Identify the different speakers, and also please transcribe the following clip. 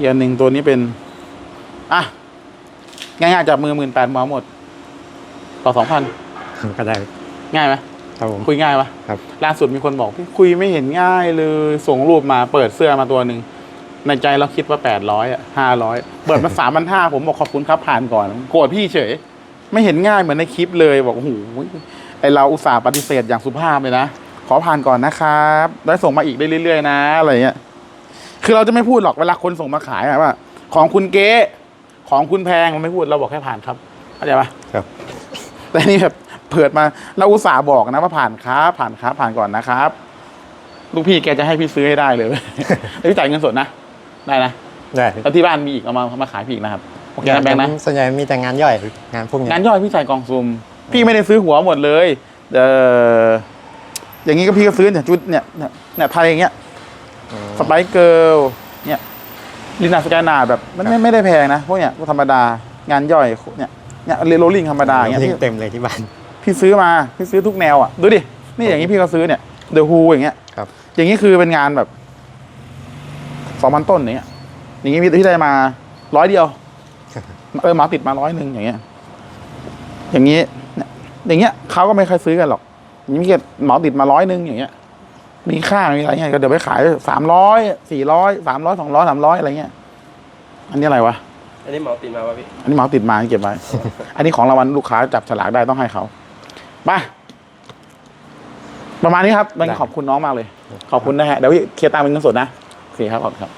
Speaker 1: อีกอันหนึ่งตัวนี้เป็น อะ ง่ายๆจับมือหมื่นแปดมาหมด ต่อสองพัน
Speaker 2: ก็ได้
Speaker 1: ง่ายไหม
Speaker 2: ครับผม
Speaker 1: คุยง่ายปะ
Speaker 2: ครับ
Speaker 1: ล่าสุดมีคนบอกพี่คุยไม่เห็นง่ายเลย ส่งรูปมาเปิดเสื้อมาตัวหนึ่งในใจเราคิดว่าแปดร้อยอะห้าร้อยเปิดมาสามพันห้าผมบอกขอบคุณครับผ่านก่อน โกรธพี่เฉย ไม่เห็นง่ายเหมือนในคลิปเลยบอกโอ้โหไอเราอุตส่าห์ปฏิเสธอย่างสุภาพเลยนะ ขอผ่านก่อนนะครับ ได้ส่งมาอีกได้เรื่อย ๆ นะอะไรเงี้ย คือเราจะไม่พูดหรอกเวลาคนส่งมาขายอะว่า ของคุณเก๊ของคุณแพงเราไม่พูดเราบอกแค่ผ่านครับเข้าใจปะ
Speaker 2: ครับ
Speaker 1: แต่นี่แบบเปิดมาเราอุตส่าห์บอกนะว่าผ่านครับผ่านครับผ่านก่อนนะครับ ลูกพี่แกจะให้พี่ซื้อให้ได้เลยแล้วพี่จ่ายเงินสดนะได้นะ
Speaker 2: ได้
Speaker 1: แล้วที่บ้านมีอีกเอามามาขายพี่อีกนะครับโอเคนะแบงค์นะ
Speaker 2: ส่วนใหญ่มีแต่งานย่อยงานพวกนี้
Speaker 1: งานย่อยพี่จ่ายกล่องซุ่มพี่ไม่ได้ซื้อหัวหมดเลย เอออย่างนี้ก็พี่ก็ซื้อเนี่ยชุดเนี่ยเนี่ยเนี่ยไทยอย่างเงี้ย
Speaker 2: อืม
Speaker 1: สไปเกิลเนี่ยลินาสแกนาแบบมันไม่ไม่ได้แพงนะ พวกเนี้ยพวกธรรมดางานย่อยเนี่ยเนี่ยเรโรลลิงธรรมดาอย่างเงี้ย
Speaker 2: ยิ
Speaker 1: พี่
Speaker 2: งเต็มเลยที่บ้าน
Speaker 1: พี่ซื้อมา พี่ซื้อทุกแนวอะ ดูดิ นี่อย่างนี้พี่ก็ซื้อเนี่ยเดอะฮูอย่างเงี้ย
Speaker 2: ครับ
Speaker 1: อย่างนี้คือเป็นงานแบบสองพันต้นอย่างเงี้ยอย่างนี้พี่ได้มาร้อยเดียวเออหมาติดมาร้อยหนึ่งอย่างเงี้ย อย่างนี้เนี่ยอย่างเงี้ยเขาก็ไม่เคยซื้อกันหรอกอย่างนี้พี่ก็เหมาติดมาร้อยหนึ่งอย่างเงี้ย มีค่ามีอะไรเงี้ยก็เดี๋ยวไปขายสามร้อยสี่ร้อยสามร้อยสองร้อยสามร้อยอะไรเงี้ย อันนี้อะไรวะ
Speaker 3: อันนี้เหมาติดมาป่ะพี่
Speaker 1: อันนี้เหมาติดมาเก็บไว้ อันนี้ของรางวัลลูกค้าจับฉลากได้ต้องให้เขาไปประมาณนี้ครับแบงค์ขอบคุณน้องมากเลย ขอบคุณนะฮะ เดี๋ยวพี่เคลียร์ตังค์เป็นเงินสดนะโอเคครับขอบคุณครับ